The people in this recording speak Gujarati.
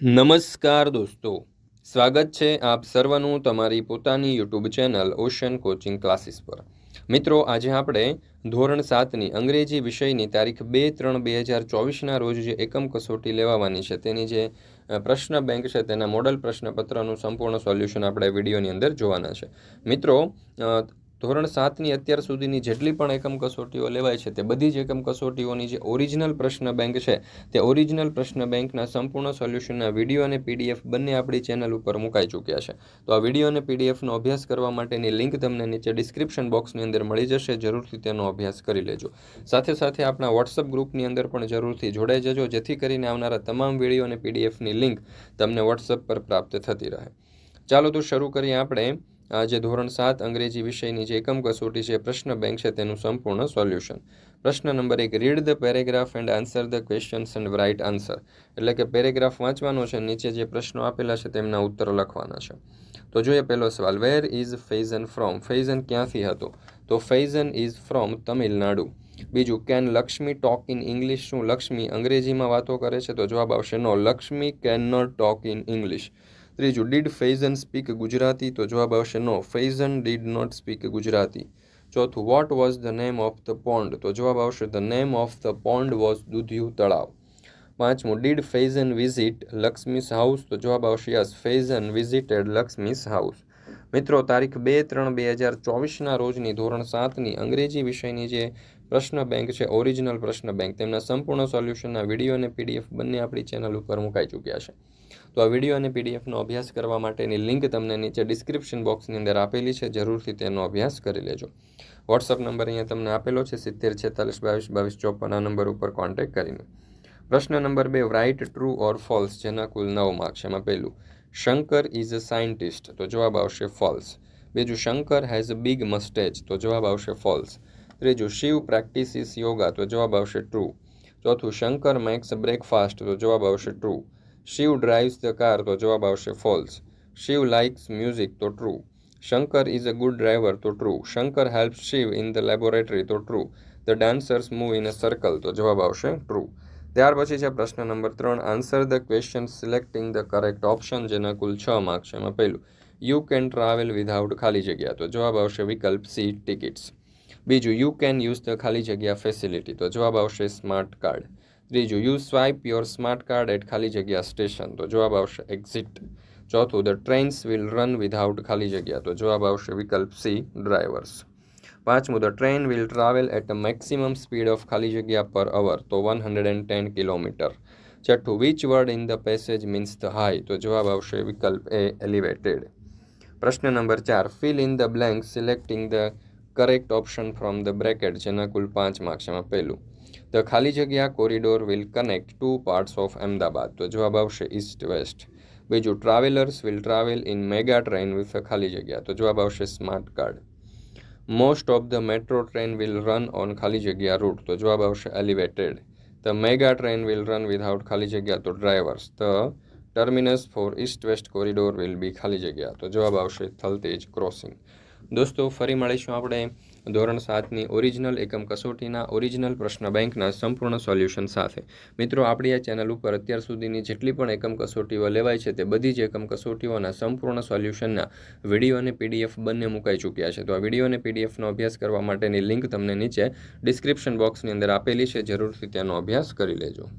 નમસ્કાર દોસ્તો. સ્વાગત છે આપ સર્વનું તમારી પોતાની YouTube channel ocean coaching classes પર. મિત્રો, આજે આપણે ધોરણ સાતની અંગ્રેજી વિષયની તારીખ બે ત્રણ બે હજાર ચોવીસના રોજ જે એકમ કસોટી લેવાવાની છે, તેની જે પ્રશ્ન બેંક છે, તેના મોડલ પ્રશ્નપત્રનું સંપૂર્ણ સોલ્યુશન આપણે વિડીયોની અંદર જોવાના છે. મિત્રો ધોરણ સાતની અત્યાર સુધીની જેટલી પણ એકમ કસોટીઓ લેવાય છે તે બધી જ એકમ કસોટીઓની જે ઓરિજિનલ પ્રશ્ન બેંક છે તે ઓરિજિનલ પ્રશ્ન બેંકના સંપૂર્ણ સોલ્યુશનના વીડિયો અને પીડીએફ બંને આપણી ચેનલ ઉપર મુકાઈ ચૂક્યા છે. તો આ વીડિયો અને પીડીએફનો અભ્યાસ કરવા માટેની લિંક તમને નીચે ડિસ્ક્રિપ્શન બોક્સની અંદર મળી જશે, જરૂરથી તેનો અભ્યાસ કરી લેજો. સાથે સાથે આપણા વોટ્સઅપ ગ્રુપની અંદર પણ જરૂરથી જોડાઈ જજો, જેથી કરીને આવનારા તમામ વીડિયો અને પીડીએફની લિંક તમને વોટ્સઅપ પર પ્રાપ્ત થતી રહે. ચાલો તો શરૂ કરીએ આપણે આ જે ધોરણ સાત અંગ્રેજી વિષયની જે એકમ કસોટી છે, પ્રશ્ન બેંક છે, તેનું સંપૂર્ણ સોલ્યુશન પ્રશ્ન નંબર એક read the paragraph and answer the questions and write answer એટલે કે પેરેગ્રાફ વાંચવાનો છે, નીચે જે પ્રશ્નો આપેલા છે, તેમના ઉત્તરો લખવાના છે. તો જોઈએ પહેલો સવાલ વેર ઇઝ ફેઝન ફ્રોમ ફેઝન ક્યાંથી હતો? તો ફેઝન ઇઝ ફ્રોમ તમિલનાડુ. બીજું can Laxmi talk in English શું લક્ષ્મી અંગ્રેજીમાં વાતો કરે છે? તો જવાબ આવશે no Laxmi can not talk in English ત્રીજું ડીડ ફેઝન સ્પીક ગુજરાતી તો જવાબ આવશે no Faizan did not speak Gujarati ચોથું what was the name of the pond તો જવાબ આવશે the name of the pond was દૂધિયું તળાવ. પાંચમું did Faizan visit Laxmi's house તો જવાબ આવશે yes Faizan visited Laxmi's house મિત્રો, તારીખ બે ત્રણ બે હજાર ચોવીસના રોજની ધોરણ સાતની અંગ્રેજી વિષયની જે પ્રશ્ન બેંક છે ઓરિજિનલ પ્રશ્ન બેંક તેમના સંપૂર્ણ સોલ્યુશનના વીડિયો અને પીડીએફ બંને આપણી ચેનલ ઉપર મુકાઈ ચૂક્યા છે. તો આ વીડિયો અને પીડીએફનો અભ્યાસ કરવા માટેની લિંક તમને નીચે ડિસ્ક્રિપ્શન બોક્સની અંદર આપેલી છે, જરૂરથી તેનો અભ્યાસ કરી લેજો. વોટ્સઅપ નંબર અહીંયા તમને આપેલો છે, સિત્તેર છેતાલીસ બાવીસ બાવીસ ચોપન, આ નંબર ઉપર કોન્ટેક્ટ કરીને. પ્રશ્ન નંબર બે રાઇટ ટ્રુ ઓર ફોલ્સ જેના કુલ નવ માર્ક એમાં પહેલું. શંકર ઇઝ અ સાયન્ટિસ્ટ તો જવાબ આવશે ફોલ્સ બીજું, Shankar has a big moustache તો જવાબ આવશે ફોલ્સ ત્રીજું, શિવ પ્રેક્ટિસિસ યોગા તો જવાબ આવશે ટ્રુ ચોથું, શંકર મેક્સ બ્રેકફાસ્ટ તો જવાબ આવશે true Shiv drives the car તો જવાબ આવશે ફોલ્સ શિવ લાઇક્સ મ્યુઝિક તો true Shankar is a good driver તો true Shankar help Shiv in the laboratory તો true the dancers move in a circle તો જવાબ આવશે ટ્રુ ત્યાર પછી છે પ્રશ્ન નંબર ત્રણ answer the question selecting the correct option જેના કુલ છ માર્ક છે એમાં પહેલું યુ કેન ટ્રાવેલ વિધાઉટ ખાલી જગ્યા, તો જવાબ આવશે વિકલ્પ સી ટિકિટ્સ બીજું યુ કેન યુઝ ધ ખાલી જગ્યા ફેસિલિટી તો જવાબ આવશે સ્માર્ટ કાર્ડ ત્રીજું you swipe your smart card at ખાલી જગ્યા સ્ટેશન તો જવાબ આવશે એક્ઝિટ ચોથું the trains will run without ખાલી જગ્યા, તો જવાબ આવશે વિકલ્પ સી ડ્રાઈવર્સ પાંચમું the train will travel at maximum speed of ખાલી જગ્યા પર અવર તો one hundred and ten kilometre. છઠ્ઠું which word in the passage means the high તો જવાબ આવશે વિકલ્પ એ એલિવેટેડ પ્રશ્ન નંબર ચાર fill in the blank selecting the correct option from the bracket જેના કુલ પાંચ માર્ક્સ એમાં પહેલું ધ ખાલી જગ્યા corridor will connect two parts of Ahmedabad. તો જવાબ આવશે ઇસ્ટ વેસ્ટ બીજું travellers will travel in mega train with a ખાલી જગ્યા. તો જવાબ આવશે smart card most of the metro train will run on ખાલી જગ્યા રૂટ તો જવાબ આવશે elevated the mega train will run without ખાલી જગ્યા તો drivers the terminus for east west corridor will be ખાલી જગ્યા તો જવાબ આવશે થલતેજ ક્રોસિંગ દોસ્તો, ફરી મળીશું આપણે ધોરણ સાતની ઓરિજિનલ એકમ કસોટીના ઓરિજિનલ પ્રશ્ન બેંકના સંપૂર્ણ સોલ્યુશન સાથે. મિત્રો, આપણી આ ચેનલ ઉપર અત્યાર સુધીની જેટલી પણ એકમ કસોટીઓ લેવાય છે તે બધી જ એકમ કસોટીઓના સંપૂર્ણ સોલ્યુશનના વીડિયો અને પીડીએફ બંને મુકાઈ ચૂક્યા છે. તો આ વીડિયો અને પીડીએફનો અભ્યાસ કરવા માટેની લિંક તમને નીચે ડિસ્ક્રિપ્શન બોક્સની અંદર આપેલી છે. જરૂરથી તેનો અભ્યાસ કરી લેજો.